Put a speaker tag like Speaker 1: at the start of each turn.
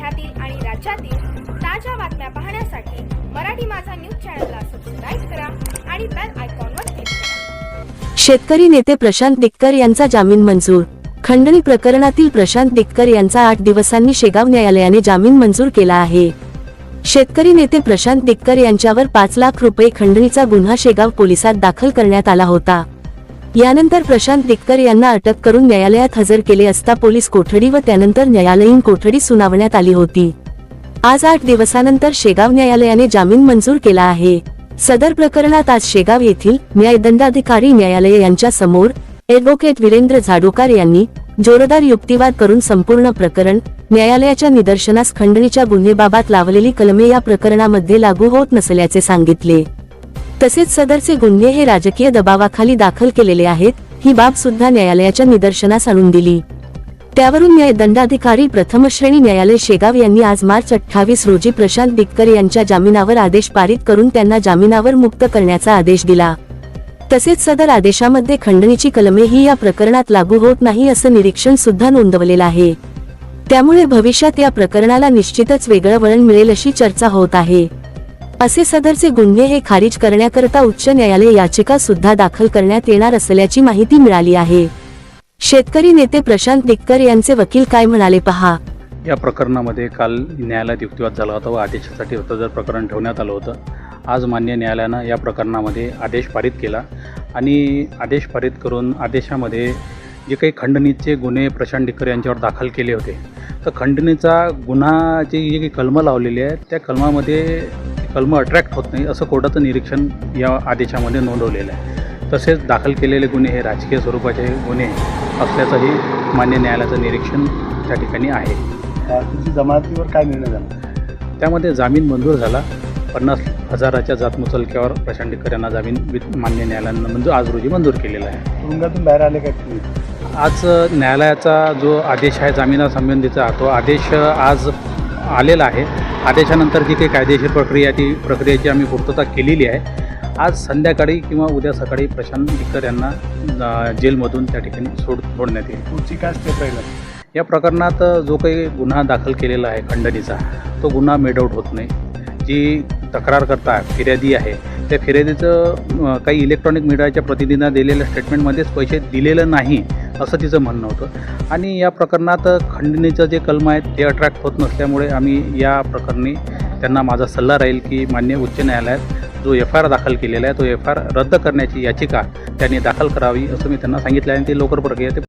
Speaker 1: जिल्ह्यातील आणि राज्यातील ताज्या बातम्या पाहण्यासाठी मराठी माझा न्यूज चॅनलला सबस्क्राईब करा आणि बेल आयकॉनवर क्लिक करा.
Speaker 2: शेतकरी नेते प्रशांत दिक्कर यांचा जामीन मंजूर. खंडणी प्रकरणातील प्रशांत दिक्कर यांचा आठ दिवसांनी शेगाव न्यायालयाने जामीन मंजूर केला आहे. शेतकरी नेते प्रशांत दिक्कर यांच्यावर पाच लाख रुपये खंडणीचा गुन्हा शेगाव पोलिसात दाखल करण्यात आला होता. यानंतर प्रशांत दिक्कर यांना अटक करून न्यायालयात हजर केले असता पोलीस कोठडी व त्यानंतर न्यायालयीन कोठडी सुनावण्यात आली होती. आज आठ दिवसानंतर शेगाव न्यायालयाने जामीन मंजूर केला आहे. सदर प्रकरणात आज शेगाव येथील न्यायदंडाधिकारी न्यायालय यांच्या समोर ॲडव्होकेट वीरेंद्र झाडोकार यांनी जोरदार युक्तिवाद करून संपूर्ण प्रकरण न्यायालयाच्या निदर्शनास खंडणीच्या गुन्हेबाबत लावलेली कलमे या प्रकरणामध्ये लागू होत नसल्याचे सांगितले. तसेच सदरचे गुन्हे हे राजकीय दबावाखाली दाखल केलेले आहेत ही बाब सुद्धा न्यायालयाच्या निदर्शनास आणून दिली. त्यावरून न्यायदंडाधिकारी प्रथम श्रेणी न्यायालय शेगाव यांनी आज मार्च अठ्ठावीस रोजी प्रशांत दिक्कर यांच्या जामिनावर आदेश पारित करून त्यांना जामिनावर मुक्त करण्याचा आदेश दिला. तसेच सदर आदेशामध्ये खंडणीची कलमे ही या प्रकरणात लागू होत नाही असं निरीक्षण सुद्धा नोंदवलेलं आहे. त्यामुळे भविष्यात या प्रकरणाला निश्चितच वेगळं वळण मिळेल अशी चर्चा होत आहे. असे सदरचे गुन्हे हे खारिज करण्याकरता उच्च न्यायालय याचिका सुद्धा दाखल करण्यात येणार असल्याची माहिती मिळाली आहे. शेतकरी नेते प्रशांत निक्कर यांचे वकील काय म्हणाले पहा?
Speaker 3: या प्रकरणामध्ये काल न्यायालयात युक्तिवाद झाला होता व आदेशासाठी होतं जर प्रकरण ठेवण्यात आलं होतं. आज मान्य न्यायालयानं या प्रकरणामध्ये आदेश पारित केला आणि आदेश पारित करून आदेशामध्ये जे काही खंडणीचे गुन्हे प्रशांत डिक्कर यांच्यावर दाखल केले होते. तर खंडणीचा गुन्हा जी काही कलमं लावलेली आहे त्या कलमामध्ये कलमं अट्रॅक्ट होत नाही असं कोर्टाचं निरीक्षण या आदेशामध्ये नोंदवलेलं आहे. तसेच दाखल केलेले गुन्हे हे राजकीय स्वरूपाचे गुन्हे असल्याचंही मान्य न्यायालयाचं निरीक्षण त्या ठिकाणी आहे.
Speaker 4: तुमची जमानतीवर काय निर्णय झाला?
Speaker 3: त्यामध्ये जामीन मंजूर झाला. पन्नास हजाराच्या जातमुचलक्यावर प्रशांत डिक्कर यांना जामीन वि- मान्य न्यायालयानं मंजूर आज रोजी मंजूर केलेला आहे.
Speaker 4: तुरुंगातून बाहेर आले तुम्ही?
Speaker 3: आज न्यायालयाचा जो आदेश आहे जामिनासंबंधीचा तो आदेश आज आलेला आहे. आदेशानंतर जी काही कायदेशीर प्रक्रिया ती प्रक्रियेची आम्ही पूर्तता केलेली आहे. आज संध्याकाळी किंवा उद्या सकाळी प्रशांत डिक्कर यांना जेलमधून त्या ठिकाणी सोड सोडण्यात येईल.
Speaker 4: पुढची काय स्टेप राहिला?
Speaker 3: या प्रकरणात जो काही गुन्हा दाखल केलेला आहे खंडणीचा तो गुन्हा मेड आऊट होत नाही. जी तक्रार करता फिर्यादी आहे त्या फिर्यादीचं काही इलेक्ट्रॉनिक मीडियाच्या प्रतिनिधींना दिलेल्या स्टेटमेंटमध्येच पैसे दिलेलं नाही. असं तिचं म्हणणं होतं. आणि या प्रकरणात खंडणीचं जे कलम आहे ते अट्रॅक्ट होत नसल्यामुळे आम्ही या प्रकरणी त्यांना माझा सल्ला राहील की मान्य उच्च न्यायालयात जो एफ आय आर दाखल केलेला आहे तो एफ आय आर रद्द करण्याची याचिका त्यांनी दाखल करावी असं मी त्यांना सांगितलं आहे आणि ते लवकर प्रक्रिया ते